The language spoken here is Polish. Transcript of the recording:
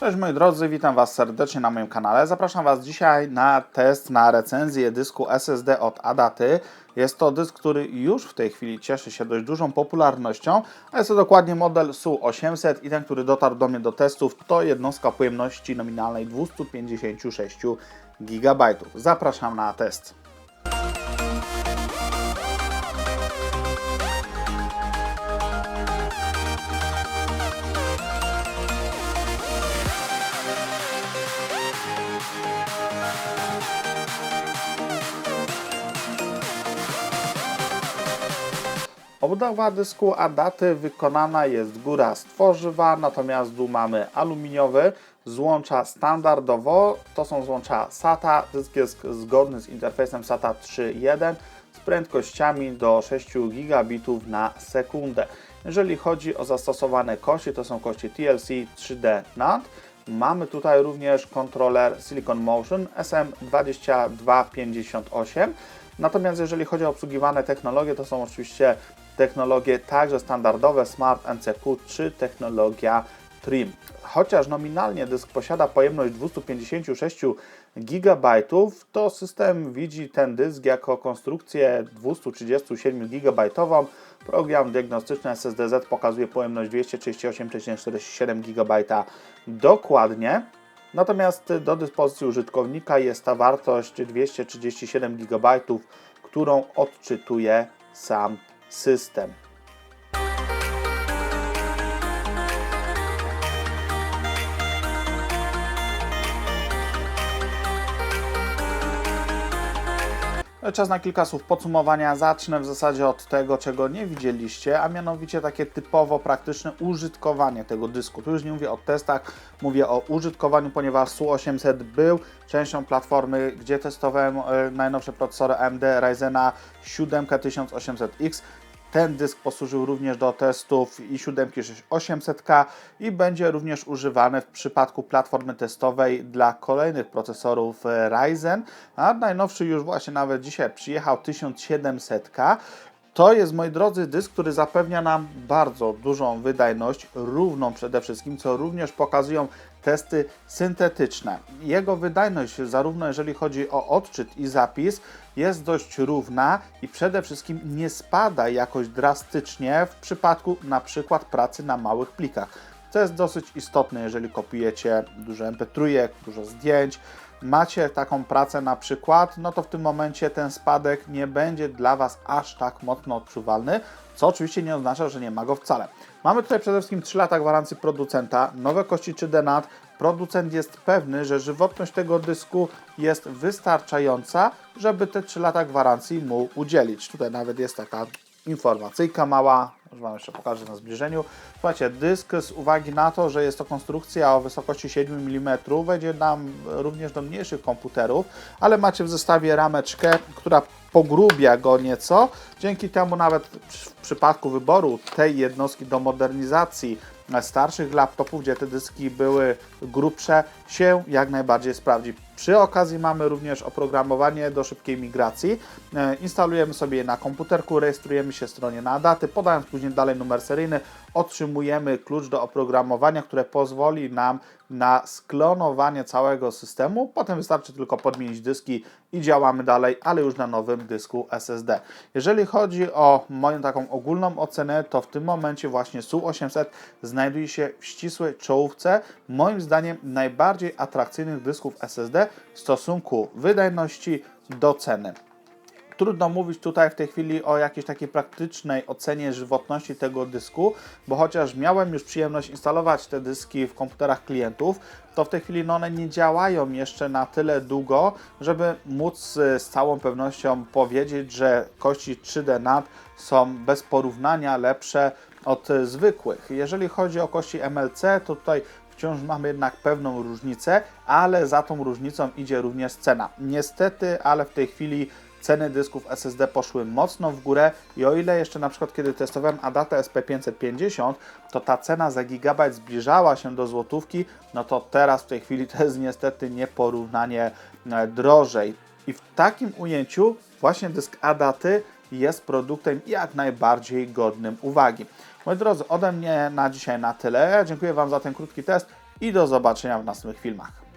Cześć moi drodzy, witam Was serdecznie na moim kanale. Zapraszam Was dzisiaj na test, na recenzję dysku SSD od Adaty. Jest to dysk, który już w tej chwili cieszy się dość dużą popularnością, a jest to dokładnie model SU800 i ten, który dotarł do mnie do testów, to jednostka pojemności nominalnej 256 GB. Zapraszam na test. Obudowa dysku Adaty wykonana jest góra z tworzywa, natomiast dół mamy aluminiowy. Złącza standardowo to są złącza SATA. Dysk jest zgodny z interfejsem SATA 3.1 z prędkościami do 6 gigabitów na sekundę. Jeżeli chodzi o zastosowane kości, to są kości TLC 3D NAND. Mamy tutaj również kontroler Silicon Motion SM2258. Natomiast jeżeli chodzi o obsługiwane technologie, to są oczywiście technologie także standardowe Smart MCQ czy technologia Trim. Chociaż nominalnie dysk posiada pojemność 256 GB, to system widzi ten dysk jako konstrukcję 237 GB. Program diagnostyczny SSDZ pokazuje pojemność 238,47 GB dokładnie. Natomiast do dyspozycji użytkownika jest ta wartość 237 GB, którą odczytuje sam system. Czas na kilka słów podsumowania. Zacznę w zasadzie od tego, czego nie widzieliście, a mianowicie takie typowo praktyczne użytkowanie tego dysku. Tu już nie mówię o testach, mówię o użytkowaniu, ponieważ SU800 był częścią platformy, gdzie testowałem e, najnowsze procesory AMD Ryzena 7 1800X. Ten dysk posłużył również do testów i7 6800K i będzie również używany w przypadku platformy testowej dla kolejnych procesorów Ryzen, a najnowszy już właśnie nawet dzisiaj przyjechał 1700K. To jest, moi drodzy, dysk, który zapewnia nam bardzo dużą wydajność, równą przede wszystkim, co również pokazują testy syntetyczne. Jego wydajność, zarówno jeżeli chodzi o odczyt i zapis, jest dość równa i przede wszystkim nie spada jakoś drastycznie w przypadku na przykład pracy na małych plikach. Co jest dosyć istotne, jeżeli kopiujecie dużo mp3, dużo zdjęć, macie taką pracę na przykład, no to w tym momencie ten spadek nie będzie dla Was aż tak mocno odczuwalny, co oczywiście nie oznacza, że nie ma go wcale. Mamy tutaj przede wszystkim 3 lata gwarancji producenta, nowe kości 3D NAND. Producent jest pewny, że żywotność tego dysku jest wystarczająca, żeby te 3 lata gwarancji mu udzielić. Tutaj nawet jest taka informacyjka mała, Wam jeszcze pokażę na zbliżeniu. Słuchajcie, dysk z uwagi na to, że jest to konstrukcja o wysokości 7 mm, wejdzie nam również do mniejszych komputerów, ale macie w zestawie rameczkę, która pogrubia go nieco. Dzięki temu nawet w przypadku wyboru tej jednostki do modernizacji starszych laptopów, gdzie te dyski były grubsze, się jak najbardziej sprawdzi. Przy okazji mamy również oprogramowanie do szybkiej migracji. E, instalujemy sobie je na komputerku, rejestrujemy się stronie na daty, podając później dalej numer seryjny, otrzymujemy klucz do oprogramowania, które pozwoli nam na sklonowanie całego systemu. Potem wystarczy tylko podmienić dyski i działamy dalej, ale już na nowym dysku SSD. Jeżeli chodzi o moją taką ogólną ocenę, to w tym momencie właśnie SU800 znajduje się w ścisłej czołówce, moim zdaniem najbardziej atrakcyjnych dysków SSD w stosunku wydajności do ceny. Trudno mówić tutaj w tej chwili o jakiejś takiej praktycznej ocenie żywotności tego dysku, bo chociaż miałem już przyjemność instalować te dyski w komputerach klientów, to w tej chwili no one nie działają jeszcze na tyle długo, żeby móc z całą pewnością powiedzieć, że kości 3D NAND są bez porównania lepsze od zwykłych. Jeżeli chodzi o kości MLC, to tutaj wciąż mamy jednak pewną różnicę, ale za tą różnicą idzie również cena. Niestety, ale w tej chwili ceny dysków SSD poszły mocno w górę i o ile jeszcze na przykład kiedy testowałem Adata SP550, to ta cena za gigabajt zbliżała się do złotówki, no to teraz w tej chwili to jest niestety nieporównanie e, drożej. I w takim ujęciu właśnie dysk Adaty jest produktem jak najbardziej godnym uwagi. Moi drodzy, ode mnie na dzisiaj na tyle. Dziękuję Wam za ten krótki test i do zobaczenia w następnych filmach.